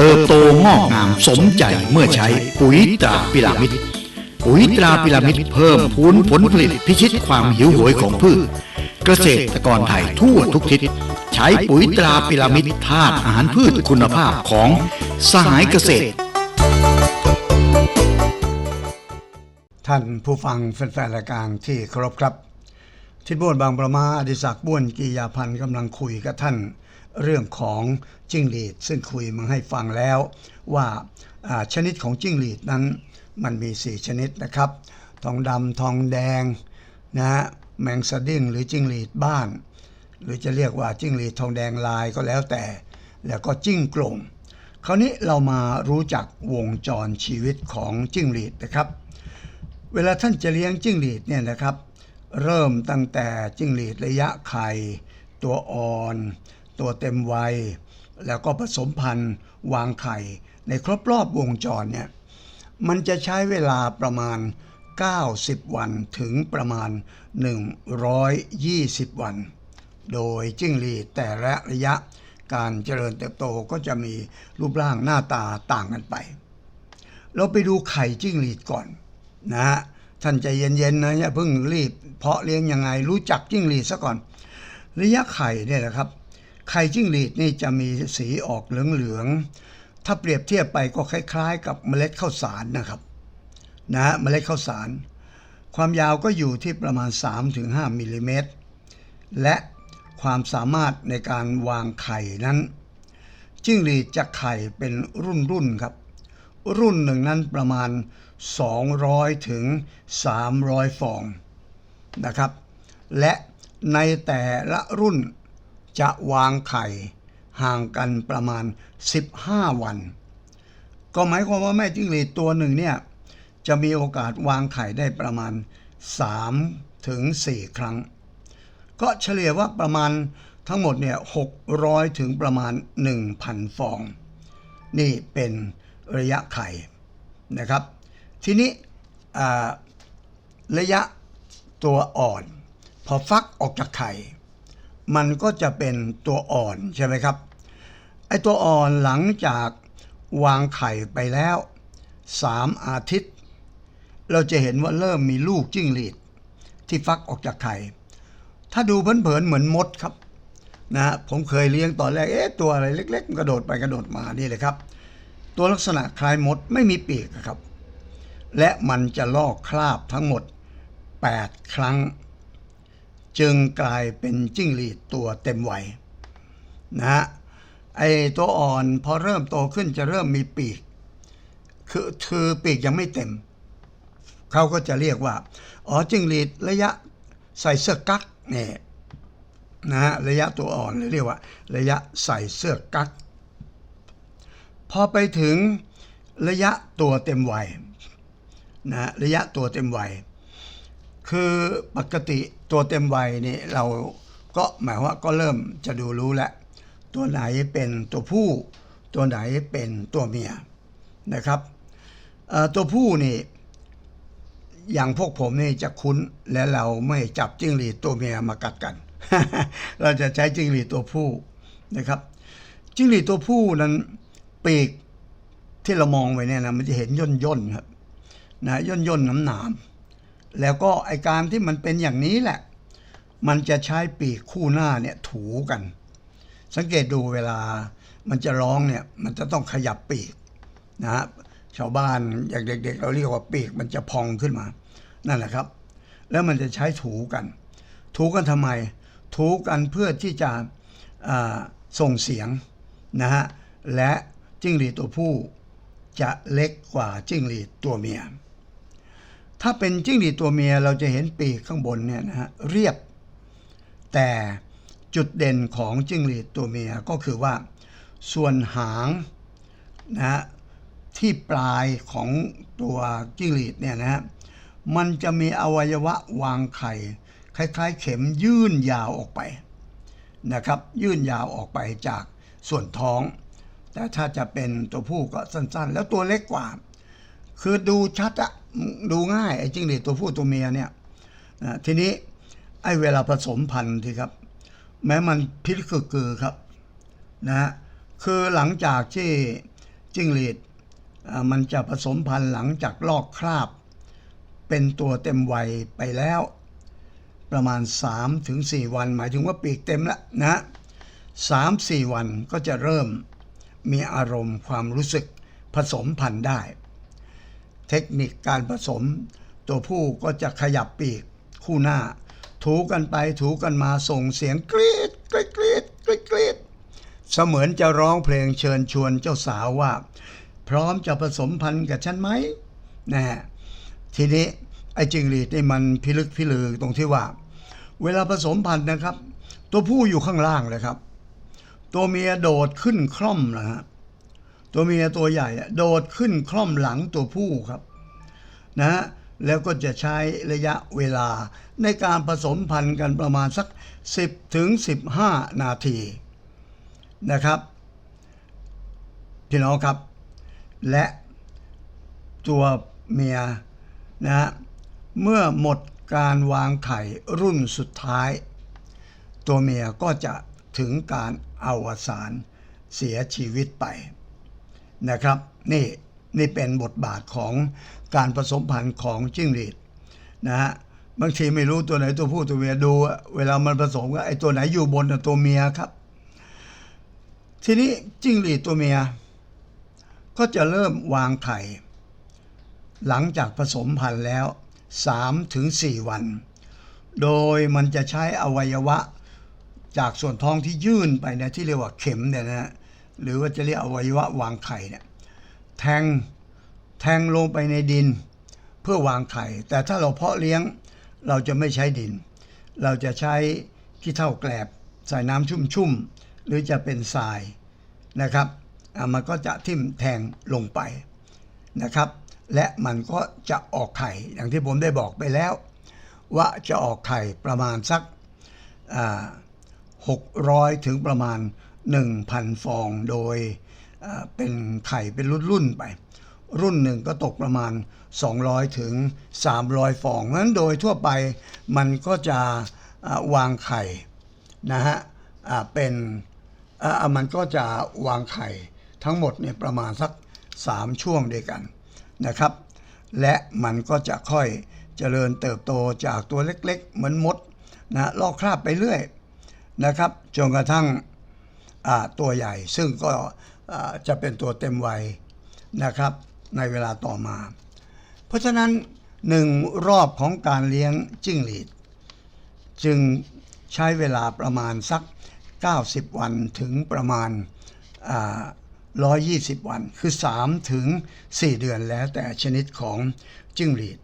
เติบโตงอกงามสมใจเมื่อใช้ปุ๋ยตราพิรามิดปุ๋ยตราพิรามิดเพิ่มพูนผลผลิตพิชิตความหิวโหยของพืช เกษตรกรไทยทั่วทุกทิศ ใช้ปุ๋ยตราพิรามิดธาตุอาหารพืชคุณภาพของสหายเกษตร ท่านผู้ฟังแฟนๆรายการที่เคารพครับ ทิดบ้วนบางประมาอดิศักดิ์บ้วนกียาพันธ์กำลังคุยกับท่าน เรื่องของจิ้งหรีด ซึ่งคุยมาให้ฟังแล้วว่าชนิดของจิ้งหรีดนั้นมันมี 4 ชนิดนะครับ ทองดำทองแดงนะฮะแมงสดิ้งหรือจิ้งหรีดบ้าน หรือจะเรียกว่าจิ้งหรีดทองแดงลายก็แล้วแต่ แล้วก็จิ้งโกลงคราวนี้เรามารู้จักวงจรชีวิตของจิ้งหรีดนะครับ เวลาท่านจะเลี้ยงจิ้งหรีดเนี่ยนะครับ เริ่มตั้งแต่จิ้งหรีดระยะไข่ตัวอ่อน ตัวเต็มวัย แล้วก็ผสมพันธุ์วางไข่ในครบรอบวงจรเนี่ยมันจะใช้เวลาประมาณ 90 วันถึงประมาณ 120 วัน โดยจิ้งหรีดแต่ละระยะการเจริญเติบโตก็จะมีรูปร่างหน้าตาต่างกันไป เราไปดูไข่จิ้งหรีดก่อนนะฮะท่านใจเย็นๆนะอย่าเพิ่งรีบเพาะเลี้ยงยังไงรู้จักจิ้งหรีดซะก่อน ระยะไข่เนี่ยนะครับ ไข่จิ้งหรีดนี่จะมีสีออกเหลืองๆ ถ้าเปรียบเทียบไปก็คล้าย ๆ กับเมล็ดข้าวสารนะครับนะฮะเมล็ดข้าวสาร ความยาวก็อยู่ที่ประมาณ 3-5มิลลิเมตรและความสามารถในการวางไข่นั้น จิ้งหรีดจะไข่เป็นรุ่นๆครับ รุ่นหนึ่งนั้นประมาณ 200 ถึง 300 ฟองนะครับ และในแต่ละรุ่น จะวางไข่ห่างกันประมาณ 15 วัน ก็หมายความว่าแม่จิ้งหรีดตัวหนึ่งเนี่ยจะมีโอกาสวางไข่ได้ประมาณ 3 ถึง 4 ครั้ง ก็เฉลี่ยว่าประมาณทั้งหมดเนี่ย600 ถึงประมาณ 1,000 ฟอง นี่เป็นระยะไข่นะครับ ทีนี้ระยะตัวอ่อน พอฟักออกจากไข่ มันก็จะเป็นตัวอ่อนใช่ไหมครับ ไอ้ตัวอ่อนหลังจากวางไข่ไปแล้ว 3 อาทิตย์ เราจะเห็นว่าเริ่มมีลูกจิ้งหรีด ที่ฟักออกจากไข่ ถ้าดูเผินๆเหมือนมดครับนะฮะผมเคยเลี้ยงตอนแรกเอ๊ะตัวอะไรเล็ก ๆ กระโดดไปกระโดดมานี่เลยครับ ตัวลักษณะคล้ายมดไม่มีปีกครับ และมันจะลอกคราบทั้งหมด 8 ครั้ง จึงกลายเป็นจิ้งหรีดตัวเต็มวัยนะฮะไอตัวอ่อนพอเริ่มโตขึ้นจะเริ่มมีปีก คือคือปีกยังไม่เต็ม เขาก็จะเรียกว่า อ๋อจิ้งหรีดระยะใส่เสื้อกั๊กเนี่ยนะฮะระยะตัวอ่อนเรียกว่า ระยะใส่เสื้อกั๊กพอไปถึงระยะตัวเต็มวัยนะระยะตัวเต็มวัย คือปกติตัวเต็มวัยนี่เราก็หมายว่าก็เริ่มจะดูรู้แล้ว ตัวไหนเป็นตัวผู้ ตัวไหนเป็นตัวเมียนะครับตัวผู้นี่ อย่างพวกผมนี่จะคุ้นและเราไม่จับจิ้งหรีดตัวเมียมากัดกัน เราจะใช้จิ้งหรีดตัวผู้นะครับ จิ้งหรีดตัวผู้นั้นปีกที่เรามองไปเนี่ยนะมันจะเห็นย่นย่นๆครับนะย่นย่นน้ำหนามๆ แล้วก็ไอการที่มันเป็นอย่างนี้แหละ มันจะใช้ปีกคู่หน้าเนี่ยถูกัน สังเกตดูเวลามันจะร้องเนี่ยมันจะต้องขยับปีกนะฮะชาวบ้านอย่างเด็ก ๆ เราเรียกว่าปีกมันจะพองขึ้นมา นั่นแหละครับ แล้วมันจะใช้ถูกัน ถูกันทำไม ถูกันเพื่อที่จะส่งเสียงนะฮะและจิ้งหรีดตัวผู้จะเล็กกว่าจิ้งหรีดตัวเมีย ถ้าเป็นจิ้งหรีดตัวเมียเราจะเห็นปีกข้างบนเนี่ยนะฮะเรียบ แต่จุดเด่นของจิ้งหรีดตัวเมียก็คือว่า ส่วนหางนะฮะที่ปลายของตัวจิ้งหรีดเนี่ยนะฮะมันจะมีอวัยวะวางไข่คล้ายๆ เข็มยื่นยาวออกไปนะครับ ยื่นยาวออกไปจากส่วนท้อง แต่ถ้าจะเป็นตัวผู้ก็สั้นๆ แล้วตัวเล็กกว่า คือดูชัดอะดูง่ายไอ้จิ้งหรีดตัวผู้ตัวเมียเนี่ยนะทีนี้ไอ้เวลาผสมพันธุ์ที่ครับ แม้มันพิษคือกือครับนะคือหลังจากที่จิ้งหรีดมันจะผสมพันธุ์หลังจากลอกคราบ เป็นตัวเต็มวัยไปแล้ว ประมาณ 3-4ถึง4วัน หมายถึงว่าปีกเต็มแล้วนะสามสี่วันก็จะเริ่มมีอารมณ์ความรู้สึกผสมพันธุ์ได้ เทคนิคการผสม ตัวผู้ก็จะขยับปีกคู่หน้า ถูกันไปถูกันมาส่งเสียงกรีดกรีดกรีดกรีดกรีดเสมือนจะร้องเพลงเชิญชวนเจ้าสาวว่า พร้อมจะผสมพันธุ์กับฉันไหมนะฮะทีนี้ไอ้จิงหรีดนี่มันพิลึกพิลือตรงที่ว่า เวลาผสมพันธุ์นะครับ ตัวผู้อยู่ข้างล่างเลยครับ ตัวเมียโดดขึ้นคล่อมนะฮะ ตัวเมียตัวใหญ่โดดขึ้นคล่อมหลังตัวผู้ครับนะฮะแล้วก็จะใช้ระยะเวลาในการผสมพันธุ์กันประมาณสัก 10ถึง15 นาทีนะครับพี่น้องครับ และตัวเมียนะฮะเมื่อหมดการวางไข่รุ่นสุดท้าย ตัวเมียก็จะถึงการอวสานเสียชีวิตไป นะครับนี่นี่เป็นบทบาทของการผสมพันธุ์ของจิ้งหรีดนะฮะบางทีไม่รู้ตัวไหนตัวผู้ตัวเมียดูเวลามันผสมก็ไอตัวไหนอยู่บนตัวเมียครับ ทีนี้จิ้งหรีดตัวเมีย ก็จะเริ่มวางไข่ หลังจากผสมพันธุ์แล้ว3ถึง4วัน โดยมันจะใช้อวัยวะจากส่วนท้องที่ยื่นไปเนี่ยที่เรียกว่าเข็มเนี่ยนะฮะ หรือว่าจะเรียกอวัยวะวางไข่เนี่ยแทงแทงลงไปในดิน เพื่อวางไข่ แต่ถ้าเราเพาะเลี้ยงเราจะไม่ใช้ดิน เราจะใช้ขี้เถ้าแกลบใส่น้ำชุ่มๆ หรือจะเป็นทรายนะครับอะมันก็จะทิ่มแทงลงไปนะครับ และมันก็จะออกไข่อย่างที่ผมได้บอกไปแล้ว ว่าจะออกไข่ประมาณสัก600 ถึงประมาณ 1,000 ฟอง โดยเป็นไข่เป็นรุ่นๆไป รุ่นหนึ่งก็ตกประมาณ 200 ถึง 300 ฟองนั้นโดยทั่วไปมันก็จะวางไข่นะฮะเป็นมันก็จะวางไข่ทั้งหมดเนี่ยประมาณสัก 3 ช่วงด้วยกันนะครับ และมันก็จะค่อยเจริญเติบโตจากตัวเล็กๆ เหมือนมดนะลอกคราบไปเรื่อยนะครับจนกระทั่ง ตัวใหญ่ ซึ่งก็จะเป็นตัวเต็มวัยนะครับในเวลาต่อมา เพราะฉะนั้นหนึ่งรอบของการเลี้ยงจิ้งหรีด จึงใช้เวลาประมาณสัก 90 วันถึงประมาณอ่า120 วัน คือ 3 ถึง 4 เดือนแล้วแต่ชนิดของจิ้งหรีด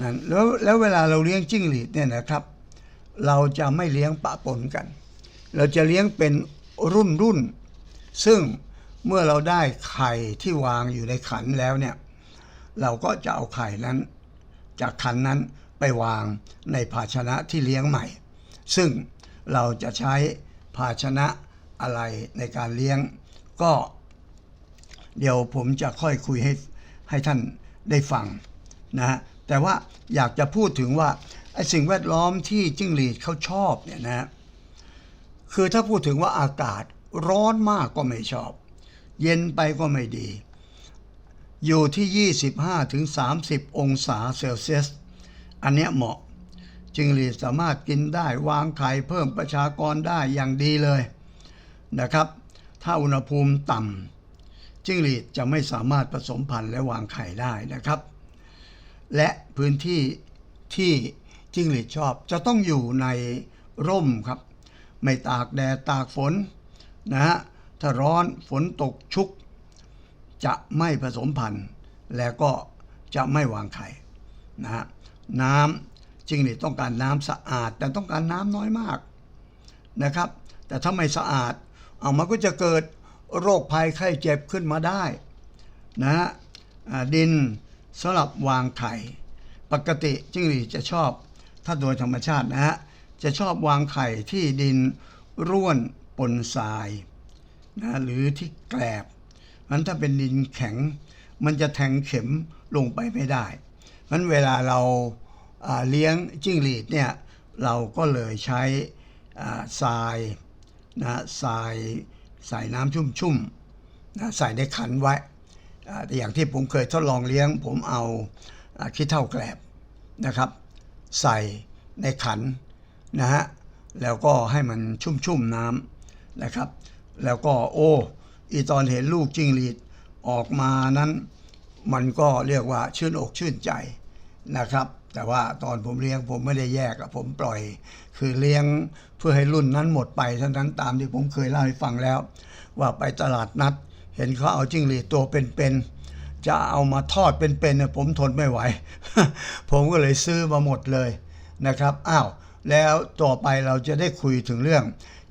นั้นแล้วแล้วเวลาเราเลี้ยงจิ้งหรีดเนี่ยนะครับ เราจะไม่เลี้ยงปะปนกัน เราจะเลี้ยงเป็น รุ่นรุ่น ซึ่งเมื่อเราได้ไข่ที่วางอยู่ในขันแล้วเนี่ย เราก็จะเอาไข่นั้น จากขันนั้นไปวางในภาชนะที่เลี้ยงใหม่ ซึ่งเราจะใช้ภาชนะอะไรในการเลี้ยง ก็ เดี๋ยวผมจะค่อยคุยให้ให้ท่านได้ฟังนะฮะแต่ว่าอยากจะพูดถึงว่าไอ้สิ่งแวดล้อมที่จิ้งหรีดเขาชอบเนี่ยนะฮะ คือถ้าพูดถึงว่าอากาศร้อนมากก็ไม่ชอบ เย็นไปก็ไม่ดี อยู่ที่ 25-30 องศาเซลเซียส อันเนี้ยเหมาะจิงหรีสามารถกินได้วางไข่เพิ่มประชากรได้อย่างดีเลยนะครับ ถ้าอุณหภูมิต่ำจิ้งหรีดจะไม่สามารถผสมพันธุ์และวางไข่ได้นะครับ และพื้นที่ที่จิ้งหรีดชอบจะต้องอยู่ในร่มครับ ไม่ตากแดดตากฝนนะฮะถ้าร้อนฝนตกชุก จะไม่ผสมพันธุ์ และก็จะไม่วางไข่นะฮะน้ำจริงหรีดต้องการน้ำสะอาด แต่ต้องการน้ำน้อยมากนะครับ แต่ถ้าไม่สะอาด เอามันก็จะเกิดโรคภัยไข้เจ็บขึ้นมาได้นะฮะดินสำหรับวางไข่ ปกติจิ้งหรีดจะชอบ ถ้าโดยธรรมชาตินะฮะ จะชอบวางไข่ที่ดินร่วนปนทรายนะหรือที่แกลบมันถ้าเป็นดินแข็ง มันจะแทงเข็มลงไปไม่ได้มันเวลาเราาเลี้ยงจิ้งหรีดเนี่ยเราก็เลยใช้ทรายนะทรายใส่น้ำชุ่มๆนะใส่ในขันไว้แต่อย่างที่ผมเคยทดลองเลี้ยง ผมเอาอ่าขี้เถ้าแกลบนะครับ ใส่ในขัน นะฮะแล้วก็ให้มันชุ่มๆน้ำนะครับ แล้วก็โอ้อีตอนเห็นลูกจิ้งหรีดออกมานั้น มันก็เรียกว่าชื่นอกชื่นใจนะครับ แต่ว่าตอนผมเลี้ยงผมไม่ได้แยกอะผมปล่อย คือเลี้ยงเพื่อให้รุ่นนั้นหมดไปเท่านั้นตามที่ผมเคยเล่าให้ฟังแล้ว ว่าไปตลาดนัด เห็นเขาเอาจิ้งหรีดตัวเป็นๆจะเอามาทอดเป็นๆเนี่ยผมทนไม่ไหว ผมก็เลยซื้อมาหมดเลยนะครับอ้าว แล้วต่อไปเราจะได้คุยถึงเรื่อง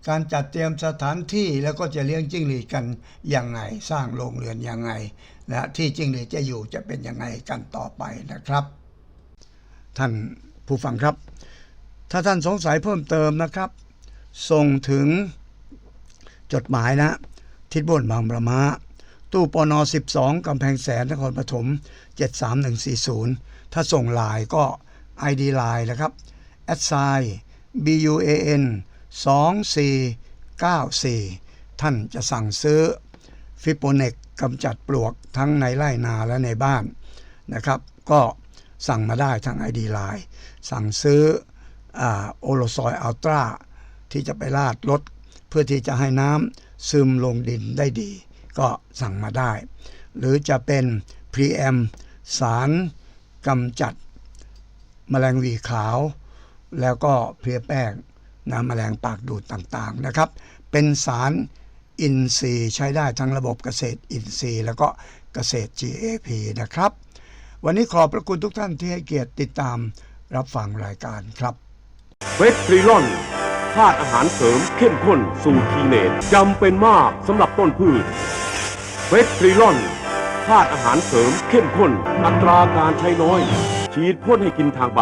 การจัดเตรียมสถานที่แล้วก็จะเลี้ยงจิ้งหรีดกันยังไง สร้างโรงเรือนยังไงนะที่จิ้งหรีดจะอยู่จะเป็นยังไงกันต่อไปนะครับ ท่านผู้ฟังครับ ถ้าท่านสงสัยเพิ่มเติมนะครับ ส่งถึงจดหมายนะ ทิศบนบางประมาตู้ปน12กำแพงแสนนครปฐม 73140 ถ้าส่งลน์ก็ ID ไลน์นะครับ a d s i BUAN 2494 ท่านจะสั่งซื้อฟิโปเนกกำจัดปลวกทั้งในไร่นาและในบ้านนะครับ ก็สั่งมาได้ทาง ID ไลน์สั่งซื้อโอโลซอยอัลตราที่จะไปลาดรถเพื่อที่จะให้น้ำซึมลงดินได้ดี ก็สั่งมาได้ หรือจะเป็นพรีแอมสารกำจัดแมลงวีขาว แล้วก็เพลียแป้งน้ำแมลงปากดูดต่างๆนะครับ เป็นสารอินทรีย์ใช้ได้ทั้งระบบเกษตรอินทรีย์ แล้วก็เกษตร GAP นะครับ วันนี้ขอบพระคุณทุกท่านที่ให้เกียรติติดตามรับฟังรายการครับเฟสทริลอนธาตุอาหารเสริมเข้มข้นสูตรทีเนตจำเป็นมากสำหรับต้นพืชเฟสทริลอนธาตุอาหารเสริมเข้มข้น อัตราการใช้น้อย ฉีดพ่นให้กินทางใบ